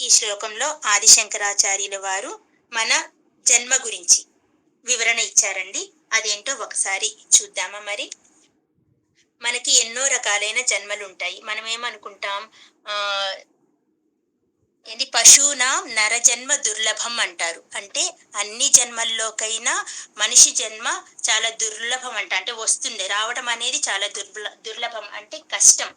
ఈ శ్లోకంలో ఆదిశంకరాచార్యుల వారు మన జన్మ గురించి వివరణ ఇచ్చారండి. అదేంటో ఒకసారి చూద్దామా మరి? మనకి ఎన్నో రకాలైన జన్మలు ఉంటాయి. మనం ఏమనుకుంటాం? ఆ ఏంటి పశువునాం నరజన్మ దుర్లభం అంటారు. అంటే అన్ని జన్మల్లోకైనా మనిషి జన్మ చాలా దుర్లభం అంట. అంటే వస్తుంది రావడం అనేది చాలా దుర్ల దుర్లభం అంటే కష్టం.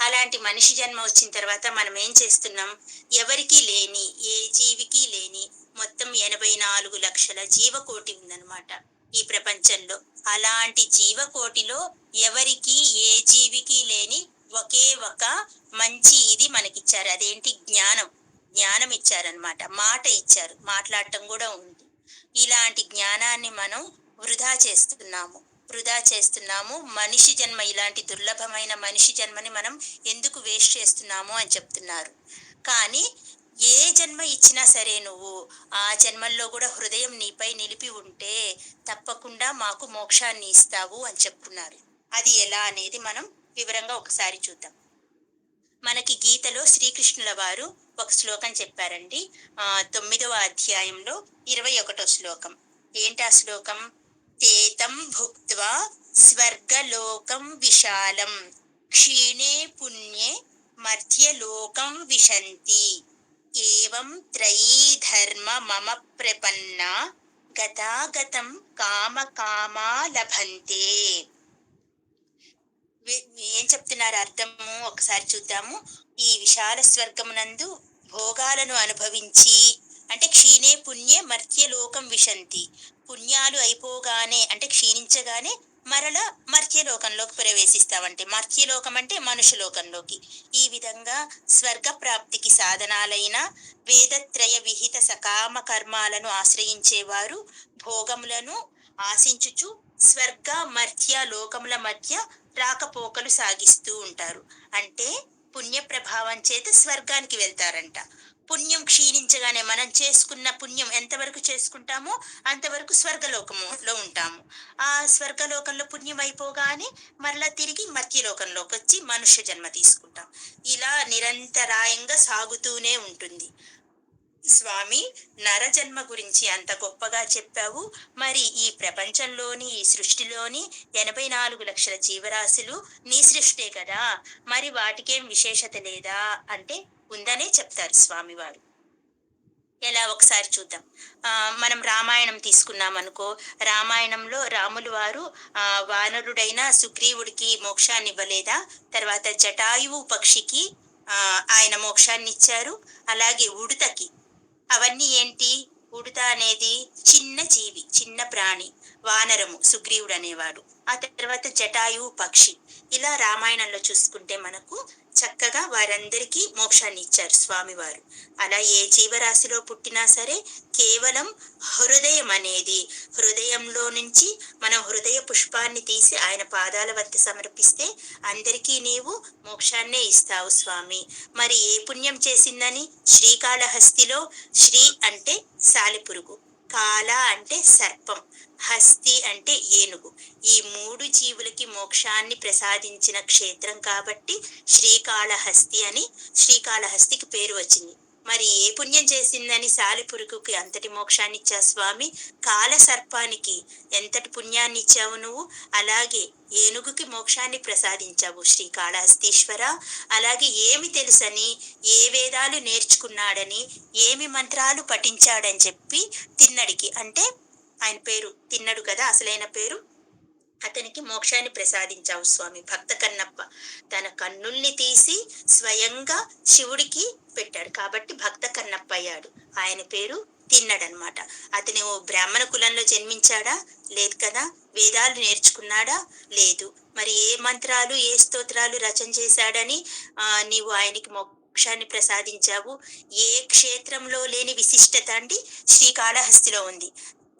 అలాంటి మనిషి జన్మ వచ్చిన తర్వాత మనం ఏం చేస్తున్నాం? ఎవరికీ లేని ఏ జీవికి లేని మొత్తం ఎనభై నాలుగు లక్షల జీవకోటి ఉందన్నమాట ఈ ప్రపంచంలో. అలాంటి జీవకోటిలో ఎవరికి ఏ జీవికి లేని ఒకే ఒక మంచి ఇది మనకిచ్చారు. అదేంటి? జ్ఞానం. జ్ఞానం ఇచ్చారనమాట మాట ఇచ్చారు. మాట్లాడటం కూడా ఉంది. ఇలాంటి జ్ఞానాన్ని మనం వృధా చేస్తున్నాము. వృధా చేస్తున్నాము. మనిషి జన్మ ఇలాంటి దుర్లభమైన మనిషి జన్మని మనం ఎందుకు వేస్ట్ చేస్తున్నాము అని చెప్తున్నారు. కానీ ఏ జన్మ ఇచ్చినా సరే నువ్వు ఆ జన్మల్లో కూడా హృదయం నీపై నిలిపి ఉంటే తప్పకుండా మాకు మోక్షాన్ని ఇస్తావు అని చెప్తున్నారు. అది ఎలా అనేది మనం వివరంగా ఒకసారి చూద్దాం. మనకి గీతలో శ్రీకృష్ణుల వారు ఒక శ్లోకం చెప్పారండి. ఆ తొమ్మిదవ అధ్యాయంలో ఇరవై ఒకటో శ్లోకం. ఏంటి ఆ శ్లోకం? తేతం భుక్త్వా స్వర్గలోకం విశాలం. క్షీణే పుణ్యే మధ్యలోకం విశంతి. ఏవం త్రయీ ధర్మ మమ ప్రపన్న గతాగతం కామ కామా లభంతే. ఏం చెప్తున్నారు అర్థము? ఒకసారి చూద్దాము. ఈ విశాల స్వర్గమునందు భోగాలను అనుభవించి అంటే క్షీణే పుణ్యే మర్త్యలోకం విశంతి. పుణ్యాలు అయిపోగానే అంటే క్షీణించగానే మరల మర్త్యలోకంలోకి ప్రవేశిస్తామంటే మర్త్యలోకం అంటే మనుషులోకంలోకి. ఈ విధంగా స్వర్గ ప్రాప్తికి సాధనాలైన వేదత్రయ విహిత సకామ కర్మాలను ఆశ్రయించేవారు భోగములను ఆశించుచు స్వర్గ మర్త్య లోకముల మధ్య రాకపోకలు సాగిస్తూ ఉంటారు. అంటే పుణ్య ప్రభావం చేత స్వర్గానికి వెళ్తారంట. పుణ్యం క్షీణించగానే మనం చేసుకున్న పుణ్యం ఎంతవరకు చేసుకుంటామో అంతవరకు స్వర్గలోకములో ఉంటాము. ఆ స్వర్గలోకంలో పుణ్యం అయిపోగానే మరలా తిరిగి మత్యలోకంలోకి వచ్చి మనుష్య జన్మ తీసుకుంటాం. ఇలా నిరంతరాయంగా సాగుతూనే ఉంటుంది. స్వామి నరజన్మ గురించి అంత గొప్పగా చెప్పావు. మరి ఈ ప్రపంచంలోని ఈ సృష్టిలోని ఎనభై నాలుగు లక్షల జీవరాశులు నీ సృష్టే కదా. మరి వాటికేం విశేషత లేదా? అంటే ఉందనే చెప్తారు స్వామివారు. ఎలా ఒకసారి చూద్దాం. మనం రామాయణం తీసుకున్నాం అనుకో రామాయణంలో రాములు వారు వానరుడైన సుగ్రీవుడికి మోక్షాన్ని ఇవ్వలేదా తర్వాత జటాయువు పక్షికి ఆయన మోక్షాన్ని ఇచ్చారు అలాగే ఉడుతకి. అవన్నీ ఏంటి? ఉడుత అనేది చిన్న జీవి చిన్న ప్రాణి వానరము సుగ్రీవుడు అనేవాడు. ఆ తర్వాత జటాయువు పక్షి. ఇలా రామాయణంలో చూసుకుంటే మనకు చక్కగా వారందరికీ మోక్షాన్ని ఇచ్చారు స్వామివారు. అలా ఏ జీవరాశిలో పుట్టినా సరే కేవలం హృదయం అనేది హృదయంలో నుంచి మనం హృదయ పుష్పాన్ని తీసి ఆయన పాదాల వద్ద సమర్పిస్తే అందరికీ నీవు మోక్షాన్నే ఇస్తావు స్వామి. మరి ఏ పుణ్యం చేసిందని? శ్రీకాళహస్తిలో శ్రీ అంటే సాలిపురుగు కాల అంటే సర్పం హస్తి అంటే ఏనుగు. ఈ మూడు జీవులకి మోక్షాన్ని ప్రసాదించిన క్షేత్రం కాబట్టి శ్రీకాళహస్తి అని శ్రీకాళహస్తికి పేరు వచ్చింది. మరి ఏ పుణ్యం చేసిందని సాలిపురుగుకి అంతటి మోక్షాన్నిచ్చా స్వామి? కాల సర్పానికి ఎంతటి పుణ్యాన్ని ఇచ్చావు నువ్వు? అలాగే ఏనుగుకి మోక్షాన్ని ప్రసాదించావు శ్రీకాళహస్తీశ్వర అలాగే ఏమి తెలుసని ఏ వేదాలు నేర్చుకున్నాడని ఏమి మంత్రాలు పఠించాడని చెప్పి తిన్నడికి. అంటే ఆయన పేరు తిన్నడు కదా అసలైన పేరు? అతనికి మోక్షాన్ని ప్రసాదించావు స్వామి. భక్త కన్నప్ప తన కన్నుల్ని తీసి స్వయంగా శివుడికి పెట్టాడు. కాబట్టి భక్త కన్నప్ప అయ్యాడు. ఆయన పేరు తిన్నడనమాట అతను బ్రాహ్మణ కులంలో జన్మించాడా? లేదు కదా? వేదాలు నేర్చుకున్నాడా? లేదు. మరి ఏ మంత్రాలు ఏ స్తోత్రాలు రచన చేశాడని ఆ, నీవు ఆయనకి మోక్షాన్ని ప్రసాదించావు? ఏ క్షేత్రంలో లేని విశిష్టత అండి? శ్రీకాళహస్తిలో ఉంది.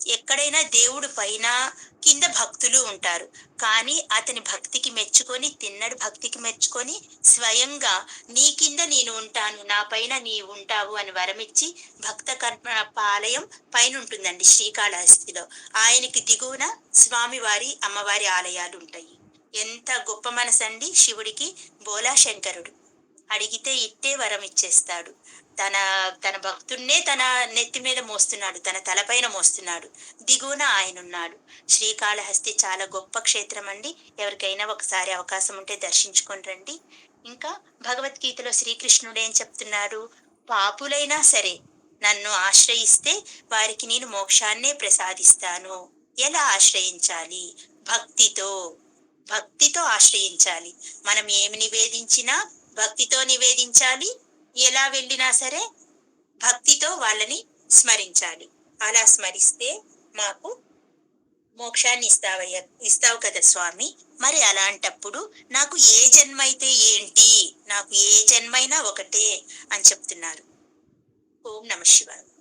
ఎక్కడైనా దేవుడు పైన కింద భక్తులు ఉంటారు. కానీ అతని భక్తికి మెచ్చుకొని తిన్నడు భక్తికి మెచ్చుకొని స్వయంగా నీ కింద నేను ఉంటాను నా పైన నీ ఉంటావు అని వరమిచ్చి భక్త కర్మ ఆలయం పైన ఉంటుందండి శ్రీకాళహస్తిలో. ఆయనకి దిగువన స్వామివారి అమ్మవారి ఆలయాలు ఉంటాయి ఎంత గొప్ప మనసండి శివుడికి బోలాశంకరుడు. అడిగితే ఇట్టే వరం ఇచ్చేస్తాడు తన తన భక్తున్నే తన నెత్తి మీద మోస్తున్నాడు తన తలపైన మోస్తున్నాడు. దిగువన ఆయన ఉన్నాడు శ్రీకాళహస్తి చాలా గొప్ప క్షేత్రం అండి ఎవరికైనా ఒకసారి అవకాశం ఉంటే దర్శించుకొని రండి. ఇంకా భగవద్గీతలో శ్రీకృష్ణుడు ఏం చెప్తున్నాడు? పాపులైనా సరే నన్ను ఆశ్రయిస్తే వారికి నేను మోక్షాన్నే ప్రసాదిస్తాను. ఎలా ఆశ్రయించాలి? భక్తితో భక్తితో ఆశ్రయించాలి. మనం ఏమి నివేదించినా భక్తితో నివేదించాలి. ఎలా వెళ్ళినా సరే భక్తితో వాళ్ళని స్మరించాలి. అలా స్మరిస్తే మాకు మోక్షాన్ని ఇస్తావయ్య ఇస్తావు కదా స్వామి. మరి అలాంటప్పుడు నాకు ఏ జన్మ అయితే ఏంటి నాకు ఏ జన్మైనా ఒకటే అని చెప్తున్నారు. ఓం నమ శివాయ.